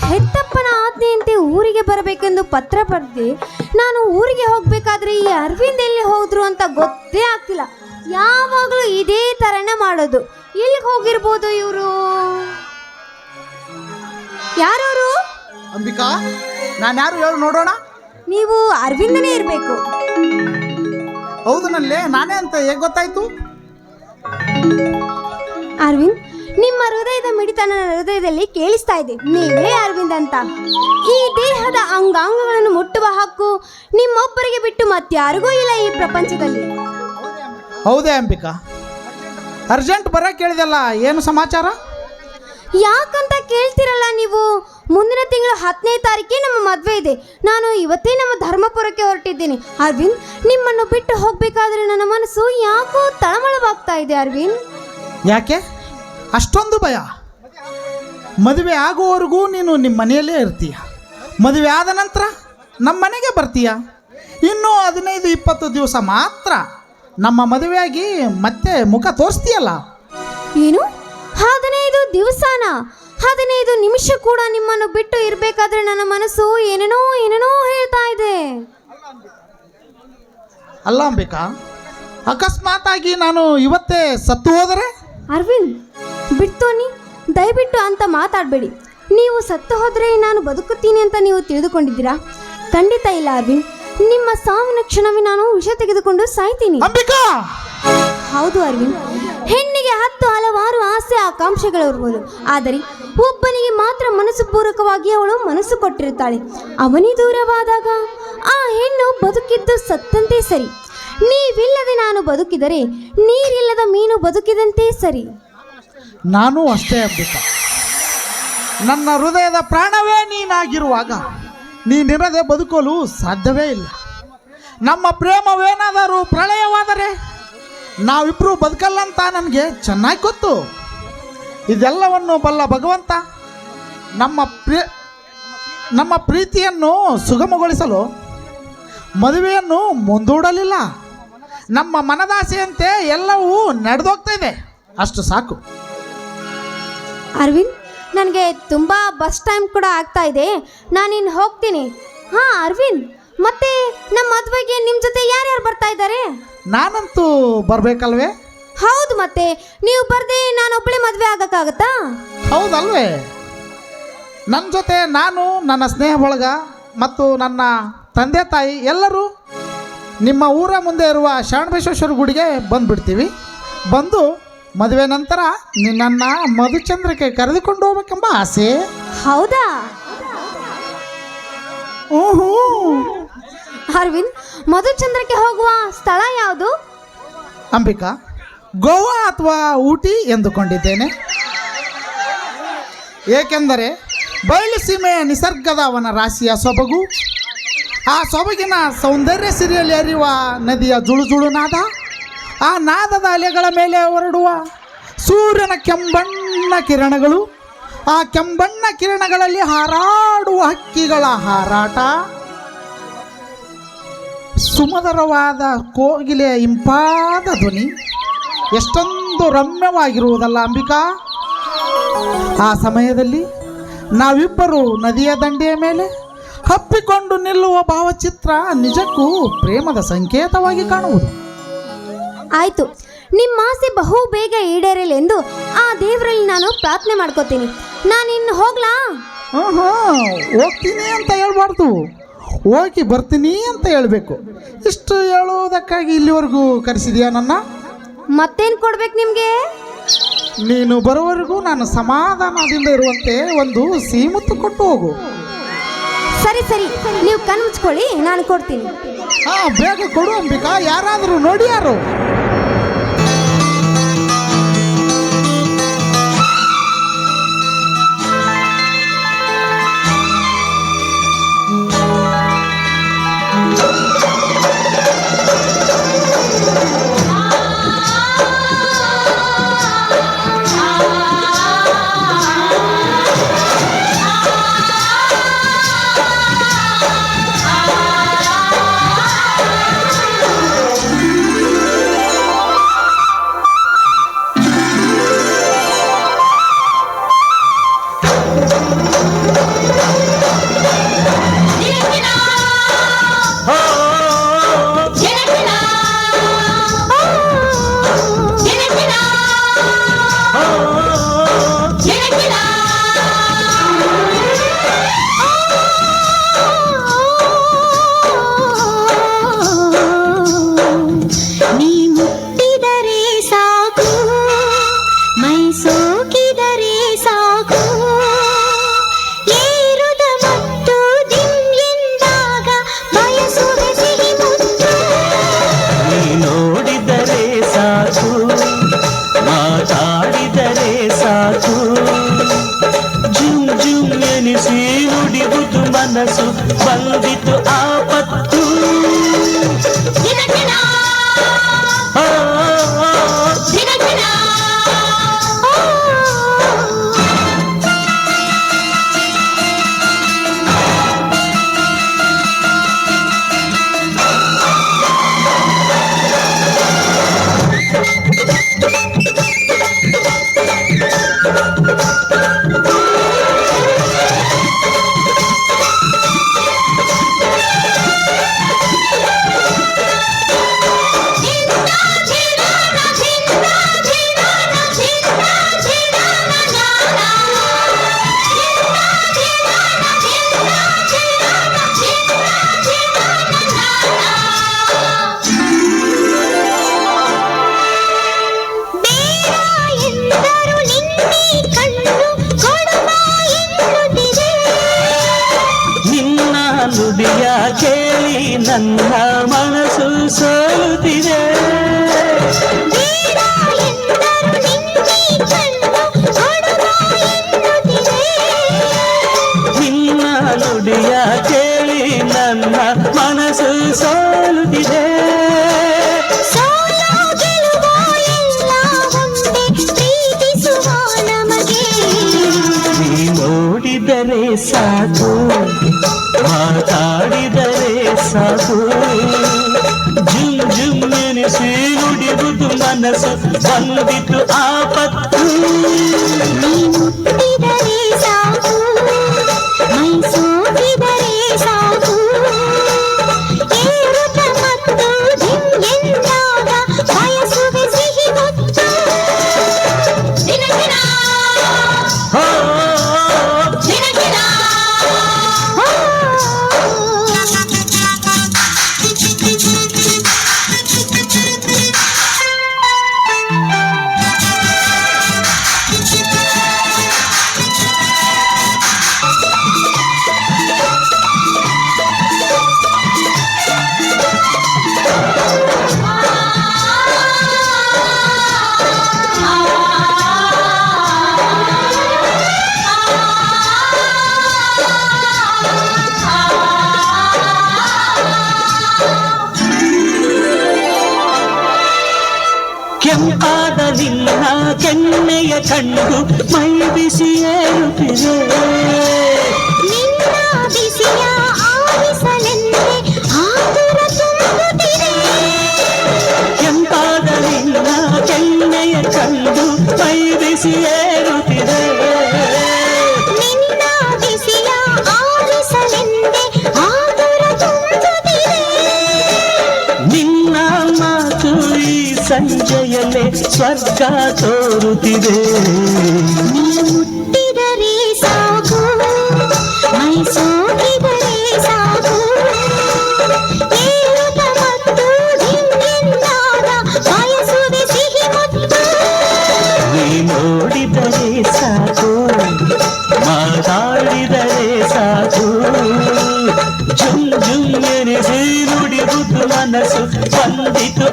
ಹೆತ್ತಪ್ಪನ ಆಜ್ಞೆಯಂತೆ ಊರಿಗೆ ಬರಬೇಕೆಂದು ಪತ್ರ ಬರೆದೆ ನಾನು ಊರಿಗೆ ಹೋಗ್ಬೇಕಾದ್ರೆ ಈ ಅರವಿಂದ್ ಎಲ್ಲಿ ಹೋದ್ರು ಅಂತ ಗೊತ್ತೇ ಆಗ್ತಿಲ್ಲ. ಯಾವಾಗಲೂ ಇದೇ ಥರನೇ ಮಾಡೋದು. ಎಲ್ಲಿಗೆ ಹೋಗಿರ್ಬೋದು ಇವರು? ಯಾರವರು ಅಂಬಿಕಾ ನಾನು ಯಾರು ಯಾರು ನೋಡೋಣ. ನೀವು ಅರವಿಂದನೇ ಇರಬೇಕು. ಹೌದು ನಲ್ಲೇ ನಾನೇ ಅಂತ ಹೇಗೆ ಗೊತ್ತಾಯ್ತು? ಅರವಿಂದ್ ನಿಮ್ಮ ಹೃದಯದ ಮಿಡಿತ ನನ್ನ ಹೃದಯದಲ್ಲಿ ಕೇಳಿಸ್ತಾ ಇದೆ. ನೀವೇ ಅರವಿಂದ್ ಅಂತ. ಈ ದೇಹದ ಅಂಗಾಂಗಗಳನ್ನು ಮುಟ್ಟುವ ಹಕ್ಕು ನಿಮ್ಮೊಬ್ಬರಿಗೆ ಬಿಟ್ಟು ಮತ್ತಾರಿಗೂ ಇಲ್ಲ ಈ ಪ್ರಪಂಚದಲ್ಲಿ. ಹೌದೇ ಅಂಬಿಕಾ? ಅರ್ಜೆಂಟ್ ಬರಕ್ಕೆ ಕೇಳಿದಲ್ಲ ಏನು ಸಮಾಚಾರ? ಯಾಕಂತ ಕೇಳ್ತಿರಲ್ಲ ನೀವು? ಮುಂದಿನ ತಿಂಗಳು ಹತ್ತನೇ ತಾರೀಕಿಗೆ ನಮ್ಮ ಮದುವೆ ಇದೆ. ನಾನು ಇವತ್ತೇ ನಮ್ಮ ಧರ್ಮಪುರಕ್ಕೆ ಹೊರಟಿದ್ದೀನಿ. ಅರವಿಂದ್ ನಿಮ್ಮನ್ನು ಬಿಟ್ಟು ಹೋಗಬೇಕಾದ್ರೆ ನನ್ನ ಮನಸ್ಸು ಯಾಕೋ ತಳಮಳವಾಗ್ತಾ ಇದೆ ಅರವಿಂದ್. ಯಾಕೆ? ಅಷ್ಟೊಂದು ಭಯ. ಮದುವೆ ಆಗುವವರೆಗೂ ನೀನು ನಿಮ್ಮ ಮನೆಯಲ್ಲೇ ಇರ್ತೀಯ. ಮದುವೆ ಆದ ನಂತರ ನಮ್ಮ ಮನೆಗೆ ಬರ್ತೀಯ? ಇನ್ನೂ ಹದಿನೈದು ಇಪ್ಪತ್ತು ದಿವಸ ಮಾತ್ರ ನಮ್ಮ ಮದುವೆಯಾಗಿ ಮತ್ತೆ ಮುಖ ತೋರಿಸ್ತೀಯಲ್ಲ? ಏನು? ಹದಿನೈದು ದಿವಸನ? ಹದಿನೈದು ನಿಮಿಷ ಕೂಡ ನಿಮ್ಮನ್ನು ಬಿಟ್ಟು ಇರಬೇಕಾದ್ರೆ ನನ್ನ ಮನಸ್ಸು ಏನೇನೋ ಏನೇನೋ ಹೇಳ್ತಾ ಇದೆ. ಅಲ್ಲ ಅಂಬಿಕಾ ಅಕಸ್ಮಾತಾಗಿ ನಾನು ಇವತ್ತೇ ಸತ್ತು ಹೋದರೆ? ಅರವಿಂದ್ ಬಿಡ್ತೋನಿ ದಯವಿಟ್ಟು ಅಂತ ಮಾತಾಡಬೇಡಿ. ನೀವು ಸತ್ತು ಹೋದರೆ ನಾನು ಬದುಕುತ್ತೀನಿ ಅಂತ ನೀವು ತಿಳಿದುಕೊಂಡಿದ್ದೀರಾ? ಖಂಡಿತ ಇಲ್ಲ ಅರವಿಂದ್. ನಿಮ್ಮ ಸಾವಿನ ಕ್ಷಣವೇ ನಾನು ವಿಷ ತೆಗೆದುಕೊಂಡು ಸಾಯ್ತೀನಿ. ಹೌದು ಅರ್ವಿನ್ ಹೆಣ್ಣಿಗೆ ಹತ್ತು ಹಲವಾರು ಆಸೆ ಆಕಾಂಕ್ಷೆಗಳಿರ್ಬೋದು ಆದರೆ ಒಬ್ಬನಿಗೆ ಮಾತ್ರ ಮನಸ್ಸು ಪೂರಕವಾಗಿ ಅವಳು ಮನಸ್ಸು ಕೊಟ್ಟಿರುತ್ತಾಳೆ ಅವನಿ ದೂರವಾದಾಗ ಆ ಹೆಣ್ಣು ಬದುಕಿದ್ದು ಸತ್ತಂತೆ ಸರಿ. ನೀವಿಲ್ಲದೆ ನಾನು ಬದುಕಿದರೆ ನೀರಿಲ್ಲದ ಮೀನು ಬದುಕಿದಂತೆ ಸರಿ. ನಾನು ಅಷ್ಟೇ ಅಂಬಿಕಾ ನನ್ನ ಹೃದಯದ ಪ್ರಾಣವೇ ನೀನಾಗಿರುವಾಗ ನೀನಿರದೆ ಬದುಕಲು ಸಾಧ್ಯವೇ ಇಲ್ಲ. ನಮ್ಮ ಪ್ರೇಮವೇನಾದರೂ ಪ್ರಳಯವಾದರೆ ನಾವಿಬ್ಬರೂ ಬದುಕಲ್ಲಂತ ನನಗೆ ಚೆನ್ನಾಗಿ ಗೊತ್ತು. ಇದೆಲ್ಲವನ್ನು ಬಲ್ಲ ಭಗವಂತ ನಮ್ಮ ಪ್ರಿಯ ನಮ್ಮ ಪ್ರೀತಿಯನ್ನು ಸುಗಮಗೊಳಿಸಲು ಮದುವೆಯನ್ನು ಮುಂದೂಡಲಿಲ್ಲ. ನಮ್ಮ ಮನದಾಸೆಯಂತೆ ಎಲ್ಲವೂ ನಡೆದೋಗ್ತಾ ಇದೆ. ಅಷ್ಟು ಸಾಕು. ಅರವಿಂದ್ ನನಗೆ ತುಂಬ ಬಸ್ ಟೈಮ್ ಕೂಡ ಆಗ್ತಾ ಇದೆ. ನಾನು ಇನ್ನು ಹೋಗ್ತೀನಿ. ಹಾಂ ಅರವಿಂದ್ ಮತ್ತೆ ನಮ್ಮ ಮದುವೆಗೆ ನಿಮ್ಮ ಜೊತೆ ಯಾರ್ಯಾರು ಬರ್ತಾ ಇದ್ದಾರೆ? ನಾನಂತೂ ಬರಬೇಕಲ್ವೇ? ಹೌದು ಮತ್ತೆ ನೀವು ಬರ್ದೆ ನಾನು ಒಬ್ಬಳೆ ಮದುವೆ ಆಗಕ್ಕಾಗತ್ತಾ? ಹೌದಲ್ವೇ? ನನ್ನ ಜೊತೆ ನಾನು ನನ್ನ ಸ್ನೇಹ ಬಳಗ ಮತ್ತು ನನ್ನ ತಂದೆ ತಾಯಿ ಎಲ್ಲರೂ ನಿಮ್ಮ ಊರ ಮುಂದೆ ಇರುವ ಶರಣಬಸವೇಶ್ವರ ಗುಡಿಗೆ ಬಂದುಬಿಡ್ತೀವಿ. ಬಂದು ಮದುವೆ ನಂತರ ನಿನ್ನನ್ನು ಮಧುಚಂದ್ರಕ್ಕೆ ಕರೆದುಕೊಂಡು ಹೋಗ್ಬೇಕೆಂಬ ಆಸೆ? ಹೌದಾ? ಓಹೋ! ಅರವಿಂದ್ ಮಧುಚಂದ್ರಕ್ಕೆ ಹೋಗುವ ಸ್ಥಳ ಯಾವುದು? ಅಂಬಿಕಾ ಗೋವಾ ಅಥವಾ ಊಟಿ ಎಂದುಕೊಂಡಿದ್ದೇನೆ. ಏಕೆಂದರೆ ಬಯಲು ಸೀಮೆಯ ನಿಸರ್ಗದ ಅವನ ರಾಶಿಯ ಸೊಬಗು ಆ ಸೊಬಗಿನ ಸೌಂದರ್ಯ ಸಿರಿಯಲ್ಲಿ ಹರಿಯುವ ನದಿಯ ಜುಳು ಜುಳು ನಾದ ಆ ನಾದದ ಅಲೆಗಳ ಮೇಲೆ ಹೊರಡುವ ಸೂರ್ಯನ ಕೆಂಬಣ್ಣ ಕಿರಣಗಳು, ಆ ಕೆಂಬಣ್ಣ ಕಿರಣಗಳಲ್ಲಿ ಹಾರಾಡುವ ಹಕ್ಕಿಗಳ ಹಾರಾಟ, ಸುಮಧುರವಾದ ಕೋಗಿಲೆಯ ಇಂಪಾದ ಧ್ವನಿ, ಎಷ್ಟೊಂದು ರಮ್ಯವಾಗಿರುವುದಲ್ಲ ಅಂಬಿಕಾ? ಆ ಸಮಯದಲ್ಲಿ ನಾವಿಬ್ಬರು ನದಿಯ ದಂಡೆಯ ಮೇಲೆ ಹಪ್ಪಿಕೊಂಡು ನಿಲ್ಲುವ ಭಾವಚಿತ್ರ ನಿಜಕ್ಕೂ ಪ್ರೇಮದ ಸಂಕೇತವಾಗಿ ಕಾಣುವುದು. ಆಯ್ತು. ನಿಮ್ಮ ಆಸೆ ಬಹು ಬೇಗ ಈಡೇರಲಿ ಎಂದು ಆ ದೇವರಲ್ಲಿ ನಾನು ಪ್ರಾರ್ಥನೆ ಮಾಡ್ಕೋತೀನಿ. ಇನ್ನು ಹೋಗ್ಲಾ? ಹಾಂ ಹಾಂ ಹೋಗ್ತೀನಿ ಅಂತ ಹೇಳ್ಬಾರ್ದು. ಹೋಗಿ ಬರ್ತೀನಿ ಅಂತ ಹೇಳಬೇಕು. ಇಷ್ಟು ಹೇಳೋದಕ್ಕಾಗಿ ಇಲ್ಲಿವರೆಗೂ ಕರೆಸಿದೆಯಾ ನನ್ನ? ಮತ್ತೇನು ಕೊಡ್ಬೇಕು ನಿಮಗೆ? ನೀನು ಬರುವವರೆಗೂ ನಾನು ಸಮಾಧಾನದಿಂದ ಇರುವಂತೆ ಒಂದು ಸೀಮತ್ತು ಕೊಟ್ಟು ಹೋಗು. ಸರಿ ಸರಿ. ನೀವು ಕಣ್ಮುಚ್ಕೊಳ್ಳಿ ನಾನು ಕೊಡ್ತೀನಿ. ಹಾ ಬೇಗ ಕೊಡು ಅಂಬಿಕಾ. ಯಾರಾದರೂ ನೋಡಿ ಯಾರು? కాచు. జుమ్ జుమ్ ఎని శివుడి బుద్ధు మనసు బందితు ఆపత్తు. ನನ್ನ ಮನಸ್ಸು ಸೋಲುತ್ತಿದೆ. ನಿನ್ನ ನುಡಿಯ ಕೇಳಿ ನನ್ನ ಮನಸ್ಸು ಸೋಲುತ್ತಿದೆ. ನೀ ನೋಡಿದರೆ ಸಾಕು ಮಾತಾಡಿದರೆ సాకు జుమ్ జుమ్ నేను సూర్యుడిగుదు మనసు. బందితు ఆపత్తు. ಕೆಂಪಾದ ನಿನ್ನ ಕೆನ್ನೆಯ ಕಣ್ಣು ಮೈ ಬಿಸಿ ಏರುತ್ತಿದೆ ನಿನ್ನ ಬಿಸಿಯ ಆಲಿಸಲೆಂದೇ ಆತುರ ತುಂಬುತ್ತಿದೆ. ಕೆಂಪಾದ ನಿನ್ನ ಕೆನ್ನೆಯ ಕಣ್ಣು ಮೈ ಬಿಸಿ ಏರುತ್ತಿದೆ ಸ್ವರ್ಗ ತೋರುತ್ತಿದೆ ನೀ ಮುಟ್ಟಿದರೆ ಸಾಕು ಮೈ ಸೋಕಿದರೆ ಸಾಕು ಏರುತ್ತ ಮತ್ತು ಧಿಮ್ಮೆಂದಾಗ ಬಯಸುವೆ ಸಿಹಿ ಮುತ್ತು ನೀ ನೋಡಿದರೆ ಸಾಕು ಮಾತಾಡಿದರೆ ಸಾಕು ಜುಮ್ ಜುಮ್ ಎನಿಸಿ ನುಡಿಬುದು ಮನಸ್ಸು ಬಂದಿತು